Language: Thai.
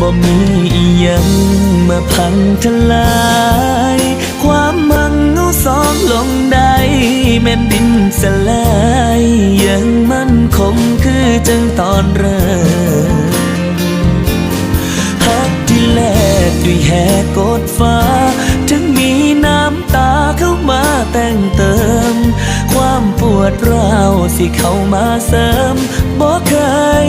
บ่มีอียังมาพังทลาย ความมังเงาสองลงได้แม่นดินสลายยังมั่นคงคือจังตอนเริ่มฮักที่แลกด้วยแหกกดฟ้า ถึงมีน้ำตาเข้ามาแต่งเติม ความปวดร้าวสิเข้ามาเสริมบอกเคย